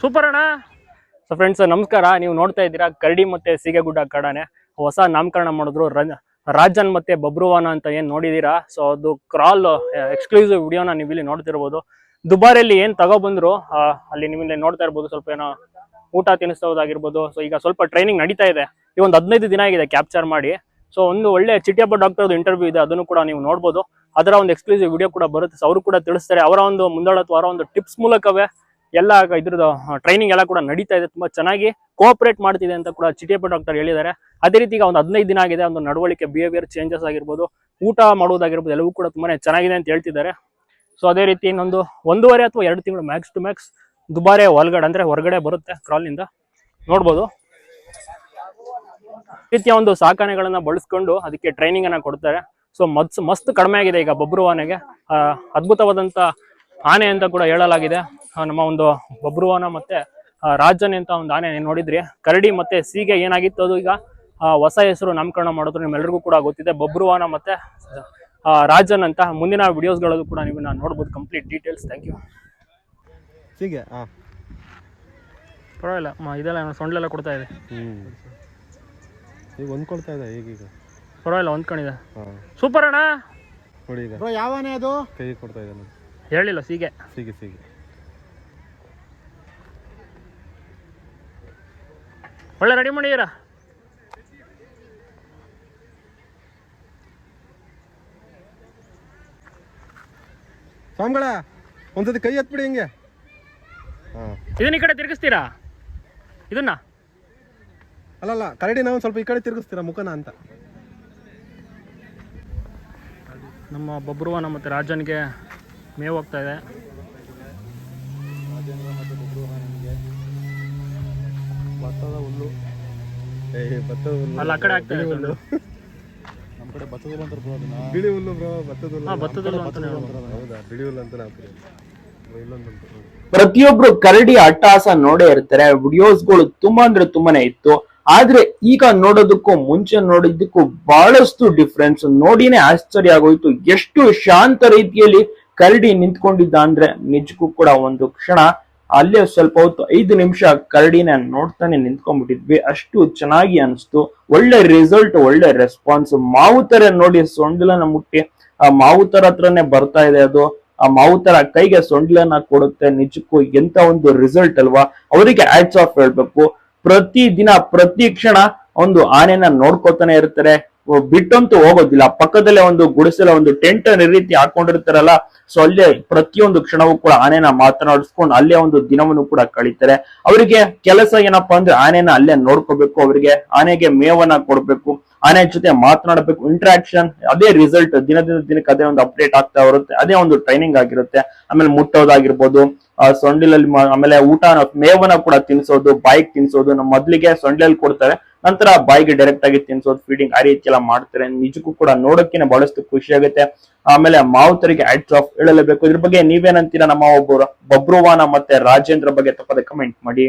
Super ಅಣ್ಣ. So friends ನಮಸ್ಕಾರ. ನೀವು ನೋಡ್ತಾ ಇದ್ದೀರಾ ಕರಡಿ ಮತ್ತೆ ಸೀಗೆಗುಡ್ಡ ಕಾಡಾನೆ. ಹೊಸ ನಾಮಕರಣ ಮಾಡಿದ್ರು ರಾಜನ್ ಮತ್ತೆ ಬಬ್ರುವಾನ ಅಂತ ಏನ್ ನೋಡಿದೀರಾ? ಸೊ ಅದು ಕ್ರಾಲ್ ಎಕ್ಸ್ಕ್ಲೂಸಿವ್ ವಿಡಿಯೋನ ನೀವು ಇಲ್ಲಿ ನೋಡ್ತಿರ್ಬೋದು. ದುಬಾರಿಯಲ್ಲಿ ಏನ್ ತಗೊಬಂದ್ರು ಬಂದ್ರು ಅಲ್ಲಿ ನಿಮ್ಮಲ್ಲಿ ನೋಡ್ತಾ ಇರ್ಬೋದು. ಸ್ವಲ್ಪ ಏನೋ ಊಟ ತಿನ್ನಿಸೋದಾಗಿರ್ಬೋದು ಸೊ ಈಗ ಸ್ವಲ್ಪ ಟ್ರೈನಿಂಗ್ ನಡೀತಾ ಇದೆ. ಈ ಒಂದು ಹದಿನೈದು ದಿನ ಆಗಿದೆ ಕ್ಯಾಪ್ಚರ್ ಮಾಡಿ. ಸೊ ಒಂದು ಒಳ್ಳೆ ಚಿಟ್ಟಿಯಪ್ಪ ಡಾಕ್ಟರ್ ಇಂಟರ್ವ್ಯೂ ಇದೆ. ಅದನ್ನು ಕೂಡ ನೀವು ನೋಡ್ಬೋದು. ಅದರ ಒಂದು ಎಕ್ಸ್ಕ್ಲೂಸಿವ್ ವಿಡಿಯೋ ಕೂಡ ಬರುತ್ತೆ. ಅವರು ಕೂಡ ತಿಳಿಸ್ತಾರೆ. ಅವರ ಒಂದು ಮುಂದಾಳತ್ವ, ಅವರ ಒಂದು ಟಿಪ್ಸ್ ಮೂಲಕವೇ ಎಲ್ಲ ಇದ್ರದ್ದು ಟ್ರೈನಿಂಗ್ ಎಲ್ಲ ಕೂಡ ನಡೀತಾ ಇದೆ. ತುಂಬಾ ಚೆನ್ನಾಗಿ ಕೋಆಪರೇಟ್ ಮಾಡ್ತಿದೆ ಅಂತ ಕೂಡ ಚಿಟಿಯಪ್ಪ ಡಾಕ್ಟರ್ ಹೇಳಿದ್ದಾರೆ. ಅದೇ ರೀತಿ ಈಗ ಒಂದು ಹದಿನೈದು ದಿನ ಆಗಿದೆ. ಒಂದು ನಡವಳಿಕೆ ಬಿಹೇವಿಯರ್ ಚೇಂಜಸ್ ಆಗಿರ್ಬೋದು, ಊಟ ಮಾಡೋದಾಗಿರ್ಬೋದು ಎಲ್ಲವೂ ಕೂಡ ತುಂಬಾನೇ ಚೆನ್ನಾಗಿದೆ ಅಂತ ಹೇಳ್ತಿದ್ದಾರೆ. ಸೊ ಅದೇ ರೀತಿ ಇನ್ನೊಂದು ಒಂದೂವರೆ ಅಥವಾ ಎರಡು ತಿಂಗಳು ಮ್ಯಾಕ್ಸ್ ಟು ಮ್ಯಾಕ್ಸ್ ದುಬಾರೆ ಒಳಗಡೆ ಅಂದ್ರೆ ಹೊರಗಡೆ ಬರುತ್ತೆ ಕ್ರಾಲ್ನಿಂದ ನೋಡ್ಬೋದು. ರೀತಿಯ ಒಂದು ಸಾಕಾನೆಗಳನ್ನ ಬಳಸ್ಕೊಂಡು ಅದಕ್ಕೆ ಟ್ರೈನಿಂಗ್ ಅನ್ನ ಕೊಡ್ತಾರೆ. ಸೊ ಮತ್ಸ್ ಮಸ್ತ್ ಕಡಿಮೆ ಆಗಿದೆ ಈಗ ಬಬ್ರುವಾನೆಗೆ. ಆನೆಗೆ ಅದ್ಭುತವಾದಂತ ಆನೆ ಅಂತ ಕೂಡ ಹೇಳಲಾಗಿದೆ. ನಮ್ಮ ಒಂದು ಬಬ್ರುವಾನ ಮತ್ತೆ ರಾಜನ್ ಅಂತ ಒಂದು ಆನೆ ನೋಡಿದ್ರಿ. ಕರಡಿ ಮತ್ತೆ ಸೀಗೆ ಏನಾಗಿತ್ತು ಅದು ಈಗ? ಆ, ಹೊಸ ಹೆಸರು ನಾಮಕರಣ ಮಾಡೋದು ನಿಮ್ಮೆಲ್ಲರಿಗೂ ಕೂಡ ಗೊತ್ತಿದೆ. ಬಬ್ರುವಾನ ಮತ್ತೆ ಆ, ರಾಜನ್ ಅಂತ ಮುಂದಿನ ವಿಡಿಯೋಸ್ಗಳಲ್ಲೂ ಕೂಡ ನೀವು ನೋಡ್ಬೋದು ಕಂಪ್ಲೀಟ್ ಡೀಟೇಲ್ಸ್ ಥ್ಯಾಂಕ್ ಯು ಸೀಗೆ? ಹಾಂ ಪರವಾಗಿಲ್ಲ. ಇದೆಲ್ಲ ಏನೋ ಸೊಂಡ್ಲೆಲ್ಲ ಕೊಡ್ತಾ ಇದೆ. ಹ್ಞೂ ಈಗ ಹೊಂದ್ಕೊಳ್ತಾ ಇದೆ ಈಗೀಗ ಪರವಾಗಿಲ್ಲ ಹೊಂದ್ಕೊಂಡಿದೆ ಸೂಪರ್ ಅಣ್ಣ. ನೋಡಿ ಯಾವನೇ ಅದು? ಕೈ ಕೊಡ್ತಾ ಇದೆ ಹೇಳಿಲ್ಲ ಸೀಗೆ. ಸೀಗೆ ಸಿಗಿ. ಒಳ್ಳೆ ರೆಡಿ ಮಾಡಿದ್ದೀರಾ? ಸ್ವಾಮಿಗಳ ಒಂದ್ಸತಿ ಕೈ ಎತ್ಬಿಡಿ ಹಿಂಗೆ. ಇದನ್ನ ಈ ಕಡೆ ತಿರುಗಿಸ್ತೀರಾ? ಇದನ್ನ? ಅಲ್ಲಲ್ಲ ಕರಡಿ ನಾವು ಸ್ವಲ್ಪ ಈ ಕಡೆ ತಿರುಗಿಸ್ತೀರಾ ಮುಖನ ಅಂತ? ನಮ್ಮ ಬಬ್ರುವ ನಮ್ಮ ರಾಜನ್ಗೆ ಮೇವು ಹೋಗ್ತಾ ಇದೆ. ಭತ್ತದ ಹುಲ್ಲು. ಏ ಭತ್ತದ ಹುಲ್ಲು. ಅಲ್ಲಿ ಆ ಕಡೆ ಆಗ್ತಾ ಹುಲ್ಲು. ನಮ್ಮ ಕಡೆ ಭತ್ತದ ಹುಲ್ಲು ಅಂತಾರೆ ಬ್ರೋ ಅದನ್ನ. ಬಿಳಿ ಹುಲ್ಲು ಬ್ರೋ ಭತ್ತದ ಹುಲ್ಲು. ಹಾ ಭತ್ತದ ಹುಲ್ಲು ಅಂತಾನೆ ಹೇಳ್ಬೋದು. ಹೌದಾ? ಬಿಳಿ ಹುಲ್ಲು ಅಂತ ನಾವು ಇಲ್ಲೊಂದು ಉಂಟು. ನೋಡಿ. ಪ್ರತಿಯೊಬ್ರು ಕರಡಿ ಅಟ್ಟಹಾಸ ನೋಡೇ ಇರ್ತಾರೆ. ವಿಡಿಯೋಸ್ಗಳು ತುಂಬಾ ಅಂದ್ರೆ ತುಂಬಾನೇ ಇತ್ತು. ಆದ್ರೆ ಈಗ ನೋಡೋದಕ್ಕೂ ಮುಂಚೆ ನೋಡಿದ್ದಕ್ಕೂ ಬಹಳಷ್ಟು ಡಿಫ್ರೆನ್ಸ್ ನೋಡಿನೇ ಆಶ್ಚರ್ಯ ಆಗೋಯ್ತು. ಎಷ್ಟು ಶಾಂತ ರೀತಿಯಲ್ಲಿ ಕರಡಿ ನಿಂತ್ಕೊಂಡಿದ್ದ ಅಂದ್ರೆ ನಿಜಕ್ಕೂ ಕೂಡ ಒಂದು ಕ್ಷಣ. ಅಲ್ಲೇ ಸ್ವಲ್ಪ ಹೊತ್ತು ಐದು ನಿಮಿಷ ಕರಡಿನ ನೋಡ್ತಾನೆ ನಿಂತ್ಕೊಂಡ್ಬಿಟ್ಟಿದ್ವಿ. ಅಷ್ಟು ಚೆನ್ನಾಗಿ ಅನಿಸ್ತು. ಒಳ್ಳೆ ರಿಸಲ್ಟ್ ಒಳ್ಳೆ ರೆಸ್ಪಾನ್ಸ್ ಮಾವುತರ ನೋಡಿ ಸೊಂಡಿಲನ ಮುಟ್ಟಿ, ಆ ಮಾವುತರ ಹತ್ರನೇ ಬರ್ತಾ ಇದೆ ಅದು. ಆ ಮಾವುತರ ಕೈಗೆ ಸೊಂಡ್ಲನ್ನ ಕೊಡುತ್ತೆ ನಿಜಕ್ಕೂ ಎಂತ ಒಂದು ರಿಸಲ್ಟ್ ಅಲ್ವಾ? ಅವರಿಗೆ ಆಡ್ಸ್ ಆಫ್ ಹೇಳ್ಬೇಕು. ಪ್ರತಿ ದಿನ, ಪ್ರತಿ ಕ್ಷಣ ಒಂದು ಆನೆನ ನೋಡ್ಕೋತಾನೆ ಇರ್ತಾರೆ. ಬಿಟ್ಟಂತೂ ಹೋಗೋದಿಲ್ಲ. ಪಕ್ಕದಲ್ಲೇ ಒಂದು ಗುಡಿಸಲ, ಒಂದು ಟೆಂಟ್ ರೀತಿ ಹಾಕೊಂಡಿರ್ತಾರಲ್ಲ, ಸೊ ಅಲ್ಲೇ ಪ್ರತಿಯೊಂದು ಕ್ಷಣವೂ ಕೂಡ ಆನೆನ ಮಾತನಾಡಿಸ್ಕೊಂಡು ಅಲ್ಲೇ ಒಂದು ದಿನವನ್ನು ಕೂಡ ಕಳೀತಾರೆ. ಅವರಿಗೆ ಕೆಲಸ ಏನಪ್ಪಾ ಅಂದ್ರೆ ಆನೆನ ಅಲ್ಲೇ ನೋಡ್ಕೋಬೇಕು, ಅವರಿಗೆ ಆನೆಗೆ ಮೇವನ್ನ ಕೊಡ್ಬೇಕು, ಆನೆ ಜೊತೆ ಮಾತನಾಡಬೇಕು ಇಂಟ್ರಾಕ್ಷನ್ ಅದೇ ರಿಸಲ್ಟ್ ದಿನದಿಂದ ದಿನಕ್ಕೆ ಅದೇ ಒಂದು ಅಪ್ಡೇಟ್ ಆಗ್ತಾ ಬರುತ್ತೆ, ಅದೇ ಒಂದು ಟ್ರೈನಿಂಗ್ ಆಗಿರುತ್ತೆ. ಆಮೇಲೆ ಮುಟ್ಟೋದಾಗಿರ್ಬೋದು, ಆ ಸೊಂಡಿಲಲ್ಲಿ ಆಮೇಲೆ ಊಟ ಮೇವನ ಕೂಡ ತಿನ್ಸೋದು ಬಾಯಿಗೆ ತಿನ್ಸೋದು, ನಮ್ಮ ಮೊದ್ಲಿಗೆ ಸೊಂಡಿಲಲ್ಲಿ ಕೊಡ್ತಾರೆ ನಂತರ ಬಾಯಿಗೆ ಡೈರೆಕ್ಟ್ ಆಗಿ ತಿನ್ಸೋದು ಫೀಡಿಂಗ್ ಆ ರೀತಿ ಎಲ್ಲ ಮಾಡ್ತಾರೆ. ನಿಜಕ್ಕೂ ಕೂಡ ನೋಡೋಕೆ ಬಹಳಷ್ಟು ಖುಷಿ ಆಗುತ್ತೆ. ಆಮೇಲೆ ಮಾವುತರಿಗೆ ಆಡ್ಸ್ ಆಫ್ ಹೇಳಲೇಬೇಕು. ಇದ್ರ ಬಗ್ಗೆ ನೀವೇನಂತೀರಾ ನಮ್ಮ ಒಬ್ಬರು ಬಬ್ರುವಾನ ಮತ್ತೆ ರಾಜೇಂದ್ರ ಬಗ್ಗೆ ತಪ್ಪದೆ ಕಮೆಂಟ್ ಮಾಡಿ.